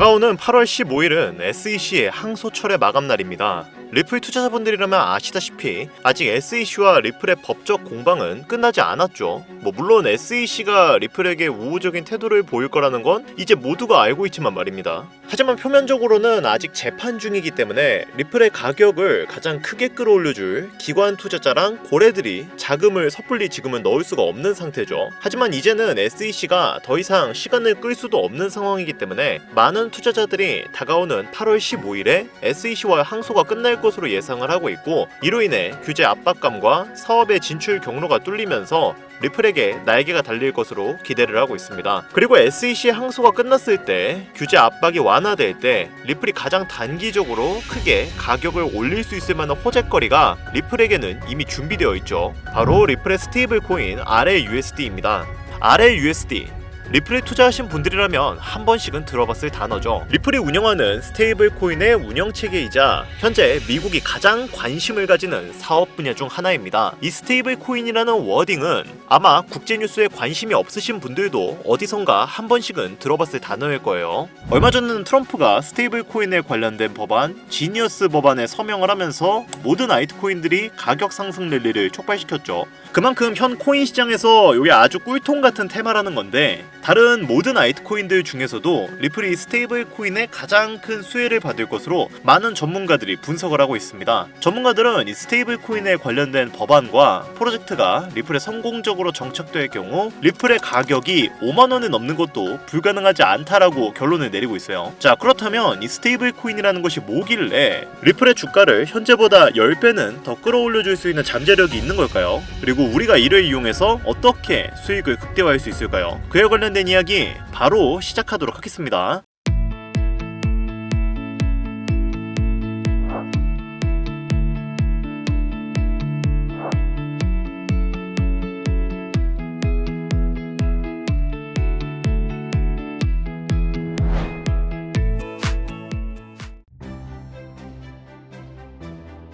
다가오는 8월 15일은 SEC의 항소철의 마감날입니다. 리플 투자자분들이라면 아시다시피 아직 SEC와 리플의 법적 공방은 끝나지 않았죠. 뭐 물론 SEC가 리플에게 우호적인 태도를 보일 거라는 건 이제 모두가 알고 있지만 말입니다. 하지만 표면적으로는 아직 재판 중이기 때문에 리플의 가격을 가장 크게 끌어올려줄 기관 투자자랑 고래들이 자금을 섣불리 지금은 넣을 수가 없는 상태죠. 하지만 이제는 SEC가 더 이상 시간을 끌 수도 없는 상황이기 때문에 많은 투자자들이 다가오는 8월 15일에 SEC와 항소가 끝날 것으로 예상을 하고 있고 이로 인해 규제 압박감과 사업의 진출 경로가 뚫리면서 리플에게 날개가 달릴 것으로 기대를 하고 있습니다. 그리고 SEC 항소가 끝났을 때 규제 압박이 완화될 때 리플이 가장 단기적으로 크게 가격을 올릴 수 있을 만한 호재거리가 리플에게는 이미 준비되어 있죠. 바로 리플의 스테이블 코인 RLUSD입니다. RLUSD 리플에 투자하신 분들이라면 한 번씩은 들어봤을 단어죠. 리플이 운영하는 스테이블 코인의 운영 체계이자 현재 미국이 가장 관심을 가지는 사업 분야 중 하나입니다. 이 스테이블 코인이라는 워딩은 아마 국제 뉴스에 관심이 없으신 분들도 어디선가 한 번씩은 들어봤을 단어일 거예요. 얼마 전에는 트럼프가 스테이블 코인에 관련된 법안 지니어스 법안에 서명을 하면서 모든 아이트코인들이 가격 상승 랠리를 촉발시켰죠. 그만큼 현 코인 시장에서 이게 아주 꿀통 같은 테마라는 건데 다른 모든 아이트코인들 중에서도 리플이 스테이블 코인의 가장 큰 수혜를 받을 것으로 많은 전문가들이 분석을 하고 있습니다. 전문가들은 이 스테이블 코인에 관련된 법안과 프로젝트가 리플에 성공적으로 정착될 경우 리플의 가격이 5만 원을 넘는 것도 불가능하지 않다라고 결론을 내리고 있어요. 자, 그렇다면 이 스테이블 코인이라는 것이 뭐길래 리플의 주가를 현재보다 10배는 더 끌어올려 줄 수 있는 잠재력이 있는 걸까요? 그리고 우리가 이를 이용해서 어떻게 수익을 극대화할 수 있을까요? 그에 관련 된 이야기 바로 시작하도록 하겠습니다.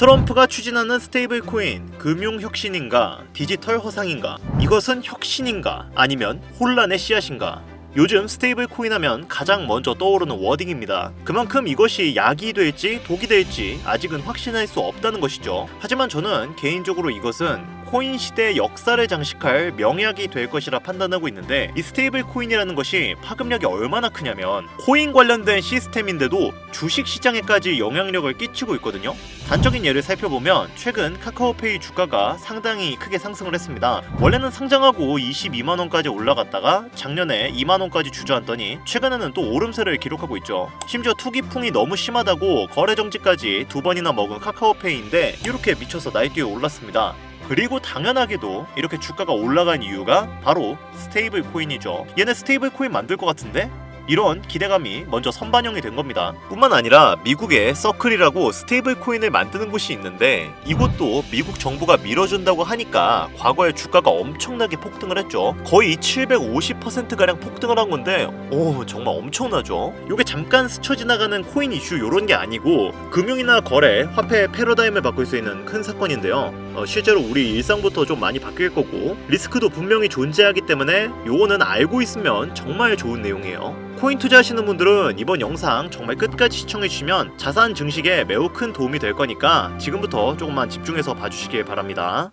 트럼프가 추진하는 스테이블 코인, 금융 혁신인가, 디지털 허상인가, 이것은 혁신인가, 아니면 혼란의 씨앗인가, 요즘 스테이블 코인 하면 가장 먼저 떠오르는 워딩입니다. 그만큼 이것이 약이 될지 독이 될지 아직은 확신할 수 없다는 것이죠. 하지만 저는 개인적으로 이것은 코인 시대의 역사를 장식할 명약이 될 것이라 판단하고 있는데 이 스테이블 코인이라는 것이 파급력이 얼마나 크냐면 코인 관련된 시스템인데도 주식 시장에까지 영향력을 끼치고 있거든요. 단적인 예를 살펴보면 최근 카카오페이 주가가 상당히 크게 상승을 했습니다. 원래는 상장하고 22만 원까지 올라갔다가 작년에 2만 원까지 주저앉더니 최근에는 또 오름세를 기록하고 있죠. 심지어 투기풍이 너무 심하다고 거래 정지까지 두 번이나 먹은 카카오페이인데 이렇게 미쳐서 날뛰어 올랐습니다. 그리고 당연하게도 이렇게 주가가 올라간 이유가 바로 스테이블 코인이죠. 얘네 스테이블 코인 만들 것 같은데? 이런 기대감이 먼저 선반영이 된 겁니다. 뿐만 아니라 미국에 서클이라고 스테이블 코인을 만드는 곳이 있는데 이곳도 미국 정부가 밀어준다고 하니까 과거에 주가가 엄청나게 폭등을 했죠. 거의 750%가량 폭등을 한 건데 오 정말 엄청나죠. 이게 잠깐 스쳐 지나가는 코인 이슈 요런 게 아니고 금융이나 거래, 화폐 패러다임을 바꿀 수 있는 큰 사건인데요. 어, 실제로 우리 일상부터 좀 많이 바뀔 거고 리스크도 분명히 존재하기 때문에 요거는 알고 있으면 정말 좋은 내용이에요. 코인 투자하시는 분들은 이번 영상 정말 끝까지 시청해 주시면 자산 증식에 매우 큰 도움이 될 거니까 지금부터 조금만 집중해서 봐주시길 바랍니다.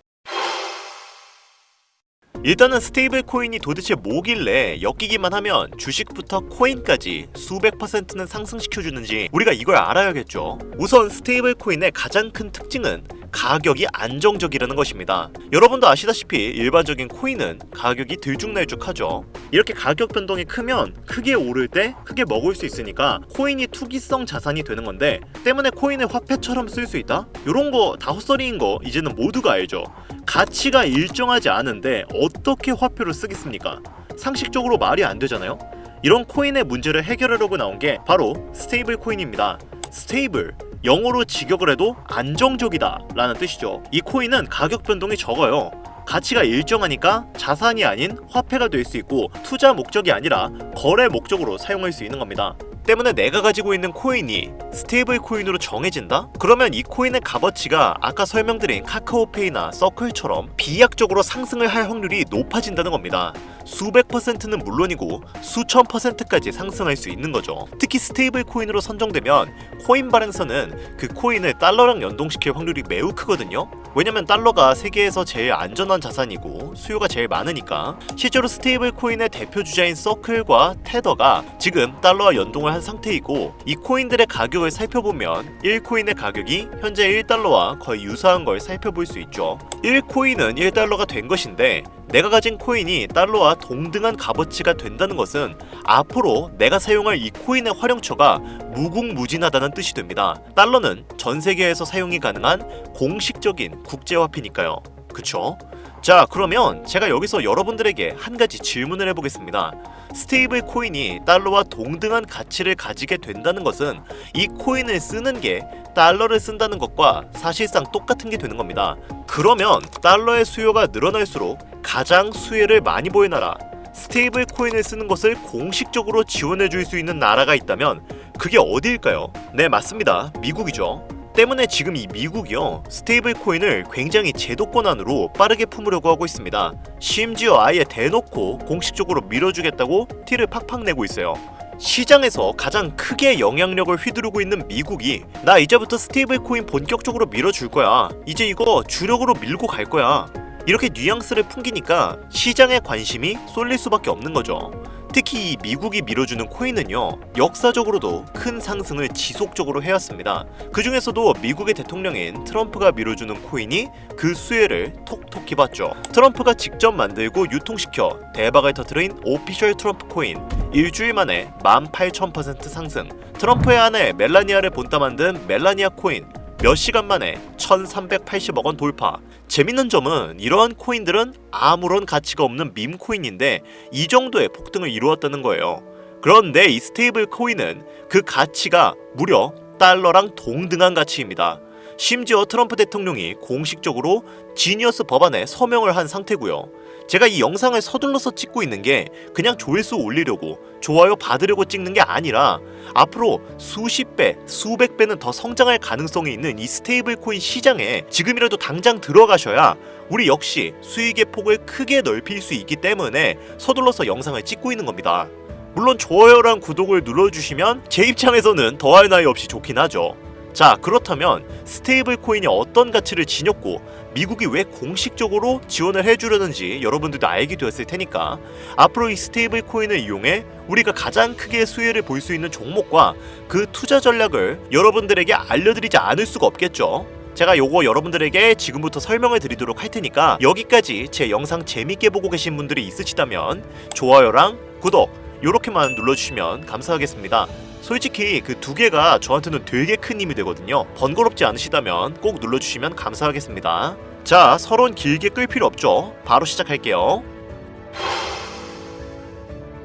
일단은 스테이블 코인이 도대체 뭐길래 엮이기만 하면 주식부터 코인까지 수백 퍼센트는 상승시켜주는지 우리가 이걸 알아야겠죠. 우선 스테이블 코인의 가장 큰 특징은 가격이 안정적이라는 것입니다. 여러분도 아시다시피 일반적인 코인은 가격이 들쭉날쭉하죠. 이렇게 가격 변동이 크면 크게 오를 때 크게 먹을 수 있으니까 코인이 투기성 자산이 되는 건데 때문에 코인을 화폐처럼 쓸 수 있다? 이런 거 다 헛소리인 거 이제는 모두가 알죠. 가치가 일정하지 않은데 어떻게 화폐로 쓰겠습니까? 상식적으로 말이 안 되잖아요. 이런 코인의 문제를 해결하려고 나온 게 바로 스테이블 코인입니다. 스테이블 영어로 직역을 해도 안정적이다 라는 뜻이죠. 이 코인은 가격 변동이 적어요. 가치가 일정하니까 자산이 아닌 화폐가 될 수 있고 투자 목적이 아니라 거래 목적으로 사용할 수 있는 겁니다. 때문에 내가 가지고 있는 코인이 스테이블 코인으로 정해진다? 그러면 이 코인의 값어치가 아까 설명드린 카카오페이나 서클처럼 비약적으로 상승을 할 확률이 높아진다는 겁니다. 수백 퍼센트는 물론이고 수천 퍼센트까지 상승할 수 있는 거죠. 특히 스테이블 코인으로 선정되면 코인 발행사는 그 코인을 달러랑 연동시킬 확률이 매우 크거든요. 왜냐면 달러가 세계에서 제일 안전한 자산이고 수요가 제일 많으니까 실제로 스테이블 코인의 대표 주자인 서클과 테더가 지금 달러와 연동을 한 상태이고 이 코인들의 가격을 살펴보면 1코인의 가격이 현재 1달러와 거의 유사한 걸 살펴볼 수 있죠. 1코인은 1달러가 된 것인데 내가 가진 코인이 달러와 동등한 값어치가 된다는 것은 앞으로 내가 사용할 이 코인의 활용처가 무궁무진하다는 뜻이 됩니다. 달러는 전 세계에서 사용이 가능한 공식적인 국제화폐니까요. 그쵸? 자, 그러면 제가 여기서 여러분들에게 한 가지 질문을 해보겠습니다. 스테이블 코인이 달러와 동등한 가치를 가지게 된다는 것은 이 코인을 쓰는 게 달러를 쓴다는 것과 사실상 똑같은 게 되는 겁니다. 그러면 달러의 수요가 늘어날수록 가장 수혜를 많이 보일 나라, 스테이블 코인을 쓰는 것을 공식적으로 지원해 줄 수 있는 나라가 있다면 그게 어디일까요? 네, 맞습니다. 미국이죠. 때문에 지금 이 미국이요 스테이블 코인을 굉장히 제도권 안으로 빠르게 품으려고 하고 있습니다. 심지어 아예 대놓고 공식적으로 밀어주겠다고 티를 팍팍 내고 있어요. 시장에서 가장 크게 영향력을 휘두르고 있는 미국이 나 이제부터 스테이블 코인 본격적으로 밀어줄 거야. 이제 이거 주력으로 밀고 갈 거야. 이렇게 뉘앙스를 풍기니까 시장의 관심이 쏠릴 수밖에 없는 거죠. 특히 이 미국이 밀어주는 코인은요 역사적으로도 큰 상승을 지속적으로 해왔습니다. 그 중에서도 미국의 대통령인 트럼프가 밀어주는 코인이 그 수혜를 톡톡히 봤죠. 트럼프가 직접 만들고 유통시켜 대박을 터트린 오피셜 트럼프 코인 일주일 만에 18,000% 상승. 트럼프의 아내 멜라니아를 본따 만든 멜라니아 코인 몇 시간 만에 1380억 원 돌파. 재밌는 점은 이러한 코인들은 아무런 가치가 없는 밈 코인인데 이 정도의 폭등을 이루었다는 거예요. 그런데 이 스테이블 코인은 그 가치가 무려 달러랑 동등한 가치입니다. 심지어 트럼프 대통령이 공식적으로 지니어스 법안에 서명을 한 상태고요. 제가 이 영상을 서둘러서 찍고 있는 게 그냥 조회수 올리려고 좋아요 받으려고 찍는 게 아니라 앞으로 수십 배, 수백 배는 더 성장할 가능성이 있는 이 스테이블 코인 시장에 지금이라도 당장 들어가셔야 우리 역시 수익의 폭을 크게 넓힐 수 있기 때문에 서둘러서 영상을 찍고 있는 겁니다. 물론 좋아요랑 구독을 눌러주시면 제 입장에서는 더할 나위 없이 좋긴 하죠. 자, 그렇다면 스테이블 코인이 어떤 가치를 지녔고 미국이 왜 공식적으로 지원을 해주려는지 여러분들도 알게 되었을 테니까 앞으로 이 스테이블 코인을 이용해 우리가 가장 크게 수혜를 볼 수 있는 종목과 그 투자 전략을 여러분들에게 알려드리지 않을 수가 없겠죠. 제가 요거 여러분들에게 지금부터 설명을 드리도록 할 테니까 여기까지 제 영상 재밌게 보고 계신 분들이 있으시다면 좋아요랑 구독 요렇게만 눌러주시면 감사하겠습니다. 솔직히 그 두 개가 저한테는 되게 큰 힘이 되거든요. 번거롭지 않으시다면 꼭 눌러주시면 감사하겠습니다. 자, 서론 길게 끌 필요 없죠. 바로 시작할게요.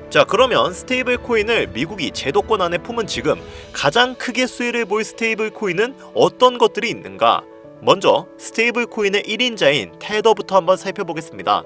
자, 그러면 스테이블 코인을 미국이 제도권 안에 품은 지금 가장 크게 수혜를 볼 스테이블 코인은 어떤 것들이 있는가? 먼저 스테이블 코인의 1인자인 테더부터 한번 살펴보겠습니다.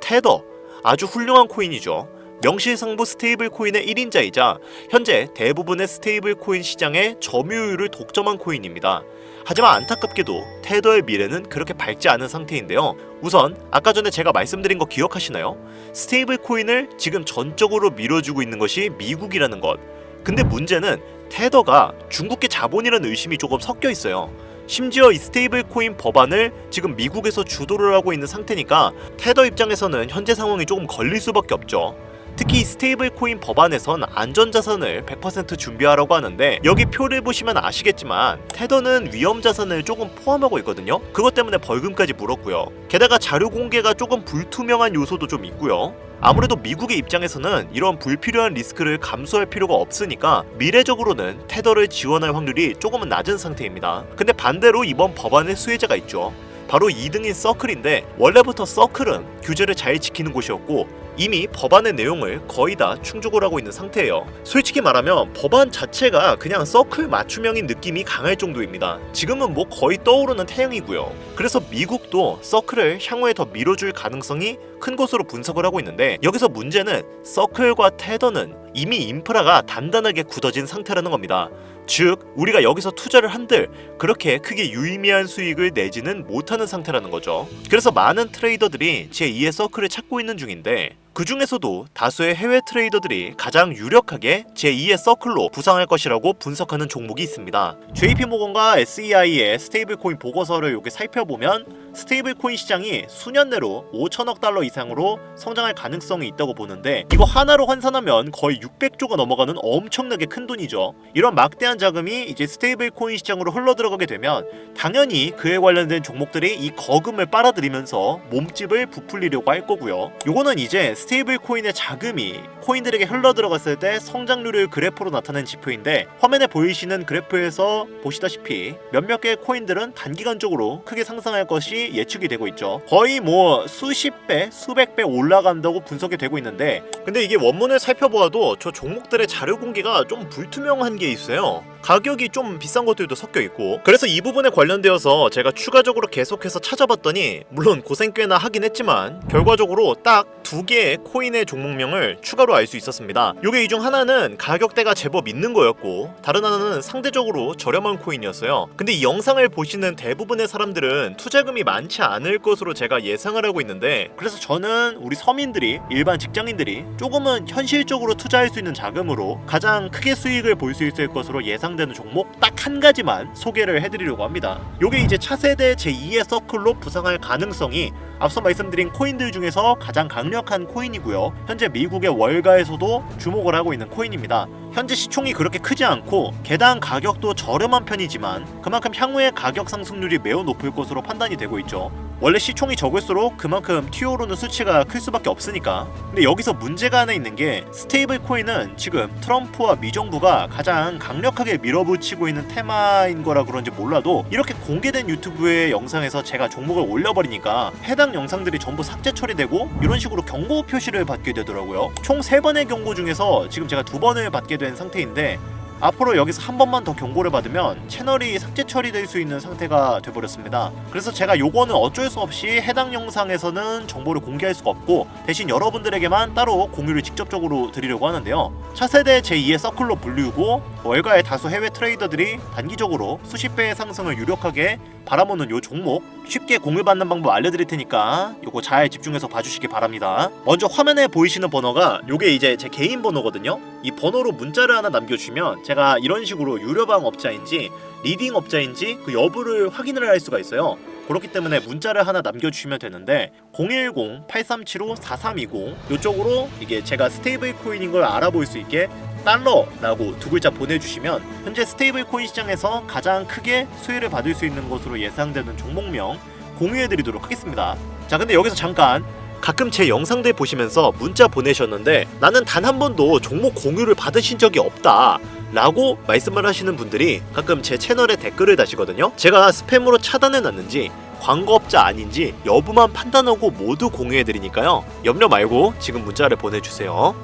테더 아주 훌륭한 코인이죠. 명실상부 스테이블 코인의 1인자이자 현재 대부분의 스테이블 코인 시장의 점유율을 독점한 코인입니다. 하지만 안타깝게도 테더의 미래는 그렇게 밝지 않은 상태인데요. 우선 아까 전에 제가 말씀드린 거 기억하시나요? 스테이블 코인을 지금 전적으로 밀어주고 있는 것이 미국이라는 것. 근데 문제는 테더가 중국계 자본이라는 의심이 조금 섞여 있어요. 심지어 이 스테이블 코인 법안을 지금 미국에서 주도를 하고 있는 상태니까 테더 입장에서는 현재 상황이 조금 걸릴 수밖에 없죠. 특히 스테이블 코인 법안에선 안전자산을 100% 준비하라고 하는데 여기 표를 보시면 아시겠지만 테더는 위험자산을 조금 포함하고 있거든요. 그것 때문에 벌금까지 물었고요. 게다가 자료 공개가 조금 불투명한 요소도 좀 있고요. 아무래도 미국의 입장에서는 이런 불필요한 리스크를 감수할 필요가 없으니까 미래적으로는 테더를 지원할 확률이 조금은 낮은 상태입니다. 근데 반대로 이번 법안의 수혜자가 있죠. 바로 2등인 서클인데 원래부터 서클은 규제를 잘 지키는 곳이었고 이미 법안의 내용을 거의 다 충족을 하고 있는 상태예요. 솔직히 말하면 법안 자체가 그냥 서클 맞춤형인 느낌이 강할 정도입니다. 지금은 뭐 거의 떠오르는 태양이고요. 그래서 미국도 서클을 향후에 더 밀어줄 가능성이 큰 것으로 분석을 하고 있는데 여기서 문제는 서클과 테더는 이미 인프라가 단단하게 굳어진 상태라는 겁니다. 즉, 우리가 여기서 투자를 한들 그렇게 크게 유의미한 수익을 내지는 못하는 상태라는 거죠. 그래서 많은 트레이더들이 제2의 서클을 찾고 있는 중인데 그 중에서도 다수의 해외 트레이더들이 가장 유력하게 제2의 서클로 부상할 것이라고 분석하는 종목이 있습니다. JP 모건과 SEI의 스테이블 코인 보고서를 여기 살펴보면 스테이블 코인 시장이 수년 내로 5천억 달러 이상으로 성장할 가능성이 있다고 보는데 이거 하나로 환산하면 거의 600조가 넘어가는 엄청나게 큰 돈이죠. 이런 막대한 자금이 이제 스테이블 코인 시장으로 흘러 들어가게 되면 당연히 그에 관련된 종목들이 이 거금을 빨아들이면서 몸집을 부풀리려고 할 거고요. 요거는 이제 스테이블 코인의 자금이 코인들에게 흘러 들어갔을 때 성장률을 그래프로 나타낸 지표인데 화면에 보이시는 그래프에서 보시다시피 몇몇 개의 코인들은 단기간적으로 크게 상승할 것이 예측이 되고 있죠. 거의 뭐 수십 배, 수백 배 올라간다고 분석이 되고 있는데 근데 이게 원문을 살펴보아도 저 종목들의 자료 공개가 좀 불투명한 게 있어요. 가격이 좀 비싼 것들도 섞여 있고 그래서 이 부분에 관련되어서 제가 추가적으로 계속해서 찾아봤더니 물론 고생 꽤나 하긴 했지만 결과적으로 딱 두 개의 코인의 종목명을 추가로 알 수 있었습니다. 요게 이 중 하나는 가격대가 제법 있는 거였고 다른 하나는 상대적으로 저렴한 코인이었어요. 근데 이 영상을 보시는 대부분의 사람들은 투자금이 많지 않을 것으로 제가 예상을 하고 있는데 그래서 저는 우리 서민들이 일반 직장인들이 조금은 현실적으로 투자할 수 있는 자금으로 가장 크게 수익을 볼 수 있을 것으로 예상 되는 종목 딱 한 가지만 소개를 해드리려고 합니다. 요게 이제 차세대 제2의 서클로 부상할 가능성이 앞서 말씀드린 코인들 중에서 가장 강력한 코인이고요. 현재 미국의 월가에서도 주목을 하고 있는 코인입니다. 현재 시총이 그렇게 크지 않고 개당 가격도 저렴한 편이지만 그만큼 향후에 가격 상승률이 매우 높을 것으로 판단이 되고 있죠. 원래 시총이 적을수록 그만큼 튀어오르는 수치가 클 수밖에 없으니까. 근데 여기서 문제가 하나 있는 게 스테이블 코인은 지금 트럼프와 미정부가 가장 강력하게 밀어붙이고 있는 테마인 거라 그런지 몰라도 이렇게 공개된 유튜브의 영상에서 제가 종목을 올려버리니까 해당 영상들이 전부 삭제 처리되고 이런 식으로 경고 표시를 받게 되더라고요. 총 세번의 경고 중에서 지금 제가 두번을 받게 된 상태인데 앞으로 여기서 한 번만 더 경고를 받으면 채널이 삭제 처리될 수 있는 상태가 돼버렸습니다. 그래서 제가 요거는 어쩔 수 없이 해당 영상에서는 정보를 공개할 수가 없고 대신 여러분들에게만 따로 공유를 직접적으로 드리려고 하는데요. 차세대 제2의 서클로 불리우고 월가의 다수 해외 트레이더들이 단기적으로 수십 배의 상승을 유력하게 바라보는 요 종목 쉽게 공유 받는 방법 알려드릴 테니까 요거 잘 집중해서 봐주시기 바랍니다. 먼저 화면에 보이시는 번호가 요게 이제 제 개인 번호거든요. 이 번호로 문자를 하나 남겨주시면 제가 이런 식으로 유료방 업자인지 리딩 업자인지 그 여부를 확인을 할 수가 있어요. 그렇기 때문에 문자를 하나 남겨주시면 되는데 010-8375-4320 이쪽으로 이게 제가 스테이블 코인인 걸 알아볼 수 있게 달러라고 두 글자 보내주시면 현재 스테이블 코인 시장에서 가장 크게 수혜를 받을 수 있는 것으로 예상되는 종목명 공유해드리도록 하겠습니다. 자 근데 여기서 잠깐 가끔 제 영상들 보시면서 문자 보내셨는데 나는 단 한 번도 종목 공유를 받으신 적이 없다. 라고 말씀을 하시는 분들이 가끔 제 채널에 댓글을 다시거든요. 제가 스팸으로 차단해 놨는지 광고업자 아닌지 여부만 판단하고 모두 공유해드리니까요. 염려 말고 지금 문자를 보내주세요.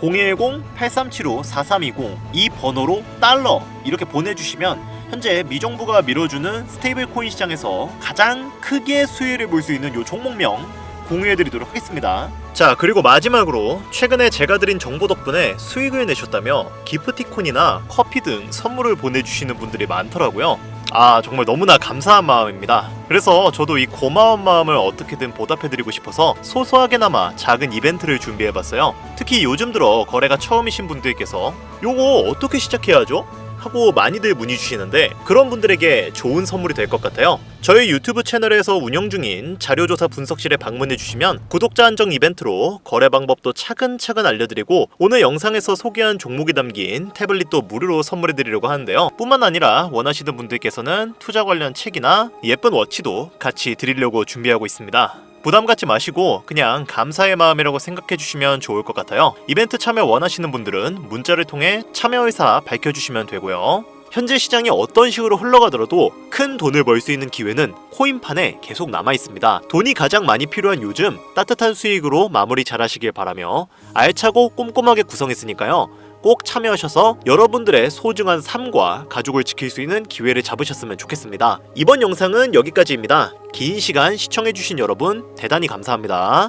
010-8375-4320 이 번호로 달러 이렇게 보내주시면 현재 미정부가 밀어주는 스테이블 코인 시장에서 가장 크게 수혜를 볼 수 있는 요 종목명 공유해드리도록 하겠습니다. 자 그리고 마지막으로 최근에 제가 드린 정보 덕분에 수익을 내셨다며 기프티콘이나 커피 등 선물을 보내주시는 분들이 많더라고요. 아 정말 너무나 감사한 마음입니다. 그래서 저도 이 고마운 마음을 어떻게든 보답해드리고 싶어서 소소하게나마 작은 이벤트를 준비해봤어요. 특히 요즘 들어 거래가 처음이신 분들께서 요거 어떻게 시작해야 하죠? 하고 많이들 문의 주시는데 그런 분들에게 좋은 선물이 될 것 같아요. 저희 유튜브 채널에서 운영 중인 자료조사 분석실에 방문해 주시면 구독자 한정 이벤트로 거래 방법도 차근차근 알려드리고 오늘 영상에서 소개한 종목이 담긴 태블릿도 무료로 선물해 드리려고 하는데요. 뿐만 아니라 원하시는 분들께서는 투자 관련 책이나 예쁜 워치도 같이 드리려고 준비하고 있습니다. 부담 갖지 마시고 그냥 감사의 마음이라고 생각해 주시면 좋을 것 같아요. 이벤트 참여 원하시는 분들은 문자를 통해 참여 의사 밝혀주시면 되고요. 현재 시장이 어떤 식으로 흘러가더라도 큰 돈을 벌 수 있는 기회는 코인판에 계속 남아 있습니다. 돈이 가장 많이 필요한 요즘 따뜻한 수익으로 마무리 잘 하시길 바라며 알차고 꼼꼼하게 구성했으니까요. 꼭 참여하셔서 여러분들의 소중한 삶과 가족을 지킬 수 있는 기회를 잡으셨으면 좋겠습니다. 이번 영상은 여기까지입니다. 긴 시간 시청해주신 여러분 대단히 감사합니다.